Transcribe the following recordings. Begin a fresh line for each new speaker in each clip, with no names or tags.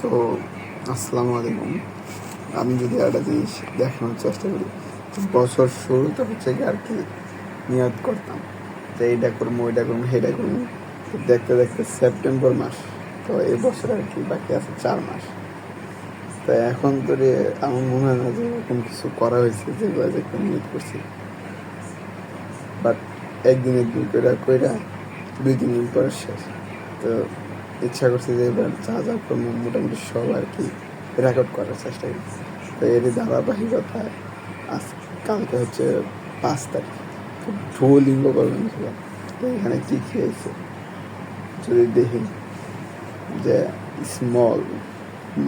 তো, আসসালামু আলাইকুম। আমি যদি একটা জিনিস দেখানোর চেষ্টা করি, তো বছর শুরুতে হচ্ছে কি আর কি নিয়ত করতাম। যে এইটা করব ওইটা করব সেইটা করব তো দেখতে দেখতে সেপ্টেম্বর মাস, তো এই বছর আর কি বাকি আছে চার মাস। তো এখন তো আমার মনে হয় না যে এরকম কিছু করা হয়েছে যেগুলো যে একটু নিয়ত করছি। বাট একদিন একদিন কইরা কইরা দুই তিন দিন পরে শেষ। তো ইচ্ছা করছে যে, এবার যা যা করব, মোটামুটি সব আর কি রেকর্ড করার চেষ্টা করছি। তো এর ধারাবাহিকতায় আজ, কালকে হচ্ছে পাঁচ তারিখ। ঢোলিঙ্গ করবেন ছিল। তো এখানে কী খেয়েছে? যদি দেখি যে স্মল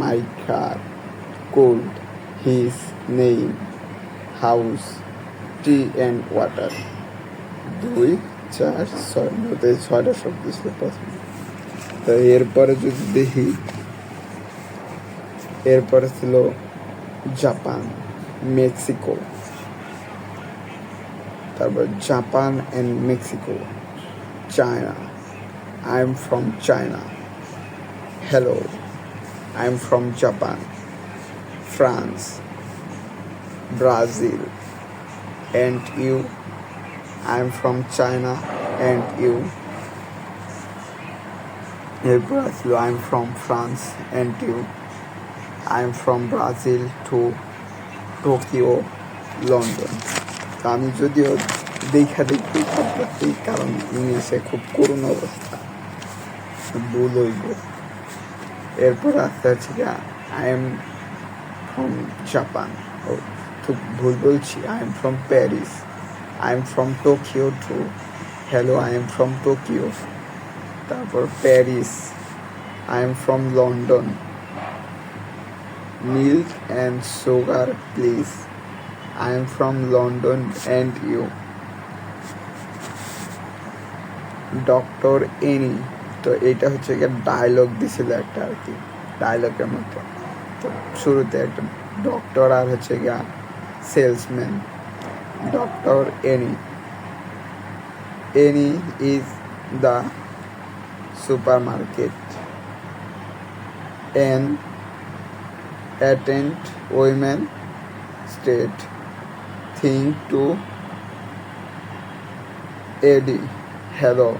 মাই কার কোল্ড হিস নেই হাউস টি অ্যান্ড ওয়াটার দুই, চার, ছয় মধ্যে ছয়টা শব্দ ছিল প্রথমে তো এরপরে যদি দেখি এরপরে ছিল জাপান মেক্সিকো তারপর Japan and Mexico China I am from China hello I am from Japan France Brazil and you I am from China and you এরপর আসলো I am from France and you I am from Brazil to Tokyo London তো আমি যদিও দেখা দেখি করতে কারণ ইংলিশে খুব করুণ অবস্থা। ভুল হইব। এরপর আস্তে আস্তে আই এম ফ্রম জাপান ও খুব ভুল বলছি। I am from Paris I am from Tokyo too hello I am from Tokyo তারপর Paris I am from London milk and sugar please I am from London and you doctor Annie তো এইটা হচ্ছে গিয়ে dialogue দিছিল একটা আর কি ডায়লগের মতো তো শুরুতে একটা ডক্টর আর হচ্ছে গিয়া salesman doctor Annie Annie is the supermarket an attend women state thing to Eddie hello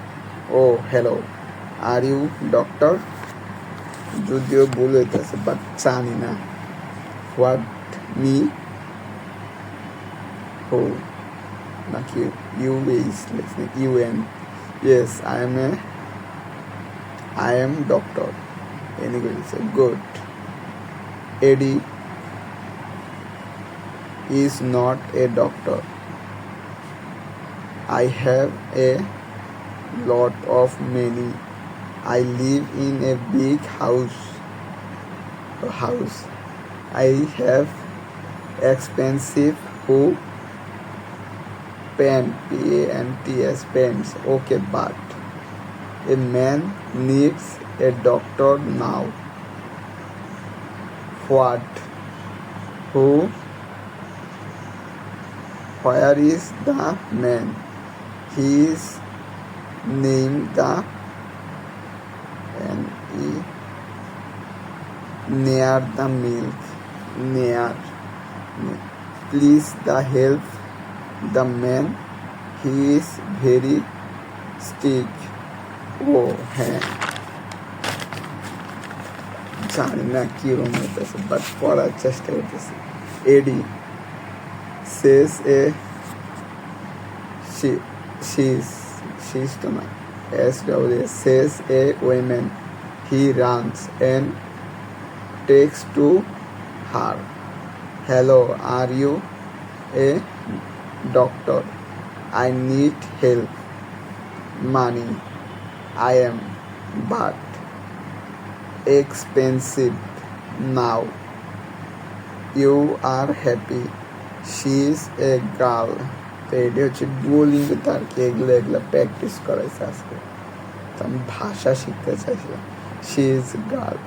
oh hello are you doctor যদিও ভুল হইতেছে বাট জানি না হোয়াট মি হো নাকি you is you an yes I am a I am doctor. Anyway, so good. Eddie is not a doctor. I have a lot of money. I live in a big house. House. I have expensive who pen P A N T S pens. Okay, but a man needs a doctor now. What? Who? Where is the man? He is named the N E near the milk. Near. Please the help the man. He is very sick. ও হ্যাঁ জানি না কিরম হইতেছে but পড়ার চেষ্টা করতেছি এডি শেষ এ শীষ শীষ তো না এস ডাবল এ শেষ a woman he runs and takes to her hello are you a doctor I need help money I am but expensive now. You are happy. She is a girl. তো এটি হচ্ছে ডুয়োলিঙ্গ তার কি এগুলো এগুলো practice করাইছে আজকে তো আমি ভাষা শিখতে চাইছিলাম she is girl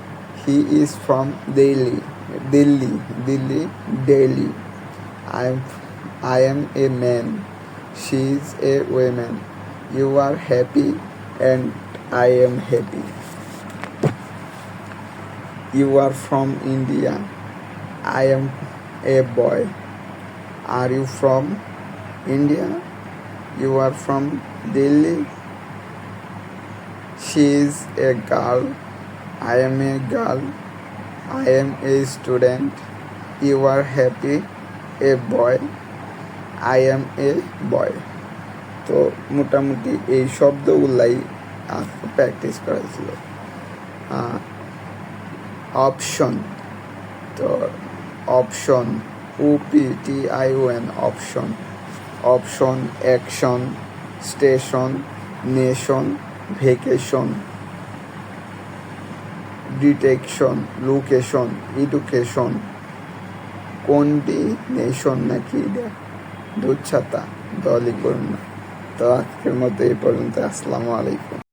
he is from Delhi Delhi Delhi Delhi I am I am a man she is a woman you are happy and I am happy. You are from India. I am a boy. Are you from India? You are from Delhi. She is a girl. I am a girl. I am a student. You are happy. A boy. I am a boy. তো মোটামুটি এই শব্দগুলাই practice করা ছিল option তো option O P T I O N option option action station nation vacation detection location education coordination নাকি এটা? দুধ ছাতা দলই করুন না তো আজকের মতো এই পর্যন্ত আসসালামু আলাইকুম।